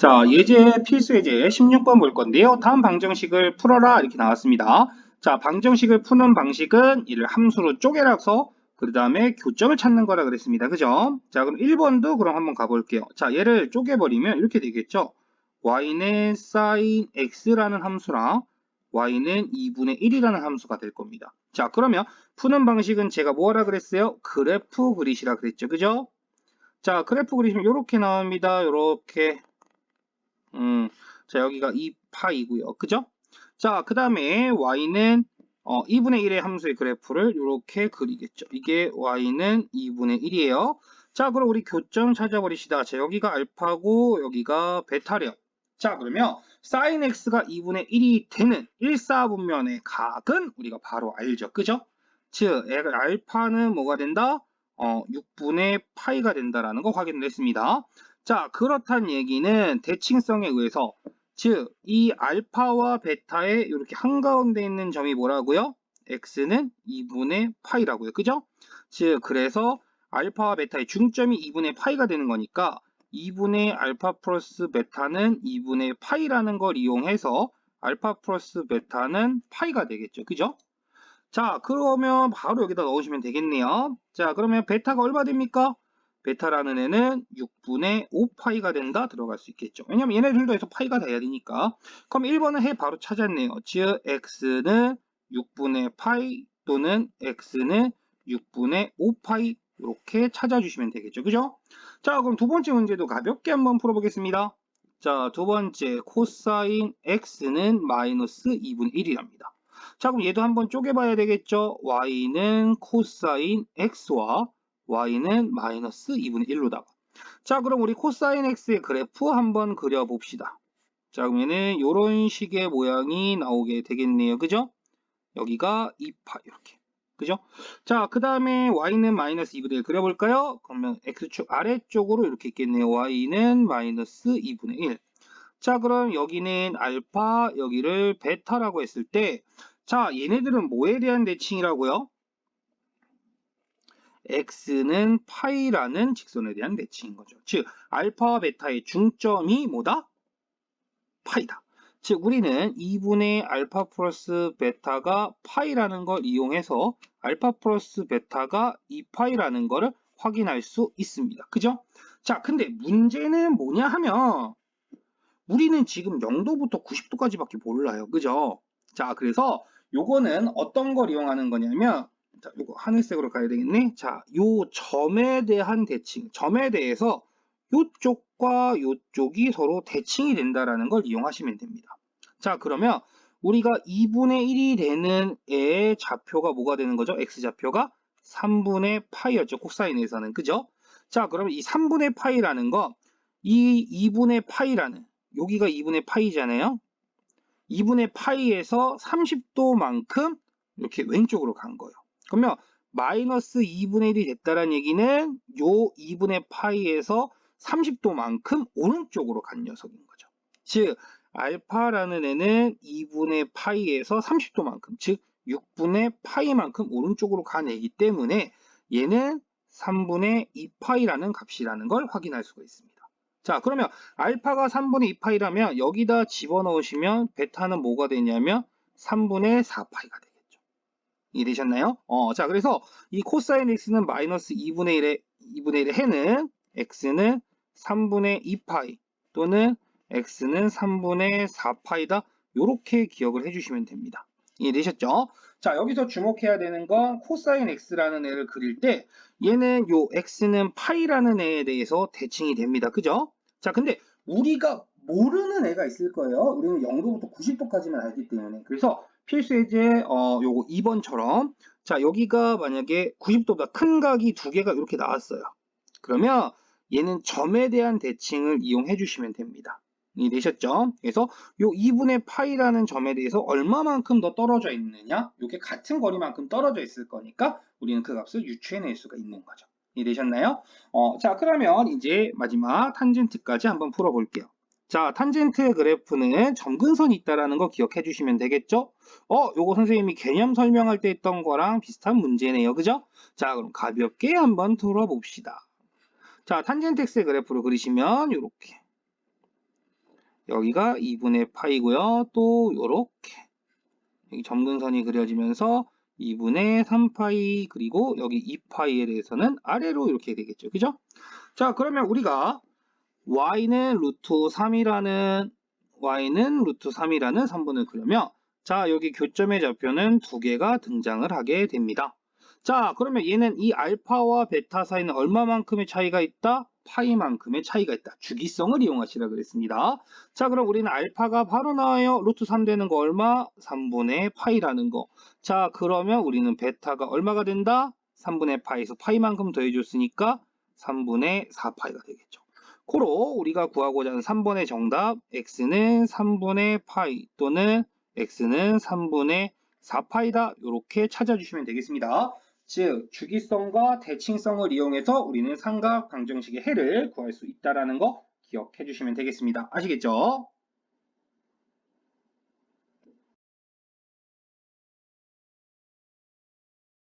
자, 예제 필수 예제 16번 볼 건데요. 다음 방정식을 풀어라 이렇게 나왔습니다. 자, 방정식을 푸는 방식은 이를 함수로 쪼개라서 그 다음에 교점을 찾는 거라 그랬습니다. 그죠? 자, 그럼 1번도 그럼 한번 가볼게요. 자, 얘를 쪼개버리면 이렇게 되겠죠? y는 sin x라는 함수랑 y는 2분의 1이라는 함수가 될 겁니다. 자, 그러면 푸는 방식은 제가 뭐라 그랬어요? 그래프 그리시라 그랬죠. 그죠? 자, 그래프 그리시면 이렇게 나옵니다. 이렇게 음, 자, 여기가 2파이고요. 그죠? 자, 그 다음에 y는 어, 2분의 1의 함수의 그래프를 이렇게 그리겠죠. 이게 y는 2분의 1이에요. 자, 그럼 우리 교점 찾아버리시다. 자, 여기가 알파고 여기가 베타래요. 자, 그러면 sin x가 2분의 1이 되는 1사분면의 각은 우리가 바로 알죠. 그죠? 즉, 알파는 뭐가 된다? 어, 6분의 파이가 된다라는 거 확인을 했습니다. 자, 그렇단 얘기는 대칭성에 의해서 즉, 이 알파와 베타의 이렇게 한가운데 있는 점이 뭐라고요? x는 2분의 파이라고요. 그죠? 즉, 그래서 알파와 베타의 중점이 2분의 파이가 되는 거니까 2분의 알파 플러스 베타는 2분의 파이라는 걸 이용해서 알파 플러스 베타는 파이가 되겠죠. 그죠? 자, 그러면 바로 여기다 넣으시면 되겠네요. 자, 그러면 베타가 얼마 됩니까? 베타라는 애는 6분의 5파이가 된다 들어갈 수 있겠죠. 왜냐면 얘네들도 해서 파이가 돼야 되니까. 그럼 1번은 해 바로 찾았네요. 즉 x는 6분의 파이 또는 x는 6분의 5파이 이렇게 찾아주시면 되겠죠. 그죠? 자 그럼 두 번째 문제도 가볍게 한번 풀어보겠습니다. 자 두 번째 코사인 x는 마이너스 2분의 1이랍니다. 자 그럼 얘도 한번 쪼개봐야 되겠죠. y는 코사인 x와 y는 마이너스 2분의 1로다가 자 그럼 우리 코사인 x의 그래프 한번 그려봅시다. 자 그러면은 이런 식의 모양이 나오게 되겠네요. 그죠? 여기가 2파 이렇게 그죠? 자, 그 다음에 y는 마이너스 2분의 1 그려볼까요? 그러면 x축 아래쪽으로 이렇게 있겠네요. y는 마이너스 2분의 1. 자, 그럼 여기는 알파, 여기를 베타라고 했을 때, 자, 얘네들은 뭐에 대한 대칭이라고요? X는 파이라는 직선에 대한 대칭인 거죠. 즉 알파와 베타의 중점이 뭐다? 파이다. 즉 우리는 2분의 알파 플러스 베타가 파이라는 걸 이용해서 알파 플러스 베타가 2파이라는 거를 확인할 수 있습니다. 그죠? 자, 근데 문제는 뭐냐 하면 우리는 지금 0도부터 90도까지밖에 몰라요. 그죠? 자, 그래서 요거는 어떤 걸 이용하는 거냐면 자, 이거 하늘색으로 가야 되겠네. 자, 요 점에 대한 대칭, 점에 대해서 요쪽과 요쪽이 서로 대칭이 된다라는 걸 이용하시면 됩니다. 자, 그러면 우리가 2분의 1이 되는 애의 좌표가 뭐가 되는 거죠? x좌표가 3분의 파이였죠. 코사인에서는. 그죠? 자, 그러면 이 3분의 파이라는 거, 이 2분의 파이라는, 여기가 2분의 파이잖아요. 2분의 파이에서 30도만큼 이렇게 왼쪽으로 간 거예요. 그러면 마이너스 2분의 1이 됐다는 얘기는 요 2분의 파이에서 30도만큼 오른쪽으로 간 녀석인 거죠. 즉 알파라는 애는 2분의 파이에서 30도만큼 즉 6분의 파이만큼 오른쪽으로 간 애이기 때문에 얘는 3분의 2파이라는 값이라는 걸 확인할 수가 있습니다. 자 그러면 알파가 3분의 2파이라면 여기다 집어넣으시면 베타는 뭐가 되냐면 3분의 4파이가 돼요. 이해되셨나요? 어, 자, 그래서 이 코사인 x는 마이너스 2분의 1의 2분의 1의 해는 x는 3분의 2파이 또는 x는 3분의 4파이다. 이렇게 기억을 해주시면 됩니다. 이해되셨죠? 자, 여기서 주목해야 되는 건 코사인 x라는 애를 그릴 때 얘는 요 x는 파이라는 애에 대해서 대칭이 됩니다. 그죠? 자, 근데 우리가 모르는 애가 있을 거예요. 우리는 0도부터 90도까지만 알기 때문에. 그래서 필수 예제 어 요거 2번처럼 자 여기가 만약에 90도보다 큰 각이 두 개가 이렇게 나왔어요. 그러면 얘는 점에 대한 대칭을 이용해 주시면 됩니다. 이해되셨죠? 그래서 요 2분의 파이라는 점에 대해서 얼마만큼 더 떨어져 있느냐 이게 같은 거리만큼 떨어져 있을 거니까 우리는 그 값을 유추해낼 수가 있는 거죠. 이해되셨나요? 어, 자 그러면 이제 마지막 탄젠트까지 한번 풀어볼게요. 자, 탄젠트 그래프는 점근선이 있다라는 거 기억해 주시면 되겠죠? 어, 요거 선생님이 개념 설명할 때 했던 거랑 비슷한 문제네요. 그죠? 자, 그럼 가볍게 한번 들어봅시다. 자, 탄젠트 x의 그래프를 그리시면 이렇게 여기가 2분의 파이고요. 또 요렇게 여기 점근선이 그려지면서 2분의 3파이 그리고 여기 2파이에 대해서는 아래로 이렇게 되겠죠. 그죠? 자 그러면 우리가 y는 루트 3이라는 y는 루트 3이라는 선분을 그려면 자 여기 교점의 좌표는 두 개가 등장을 하게 됩니다. 자 그러면 얘는 이 알파와 베타 사이는 얼마만큼의 차이가 있다? 파이만큼의 차이가 있다. 주기성을 이용하시라 그랬습니다. 자 그럼 우리는 알파가 바로 나와요. 루트 3 되는 거 얼마? 3분의 파이라는 거. 자 그러면 우리는 베타가 얼마가 된다? 3분의 파이에서 파이만큼 더해줬으니까 3분의 4파이가 되겠죠. 고로 우리가 구하고자 하는 3번의 정답 x는 3분의 파이 또는 x는 3분의 4파이다 이렇게 찾아주시면 되겠습니다. 즉 주기성과 대칭성을 이용해서 우리는 삼각 방정식의 해를 구할 수 있다라는 거 기억해 주시면 되겠습니다. 아시겠죠?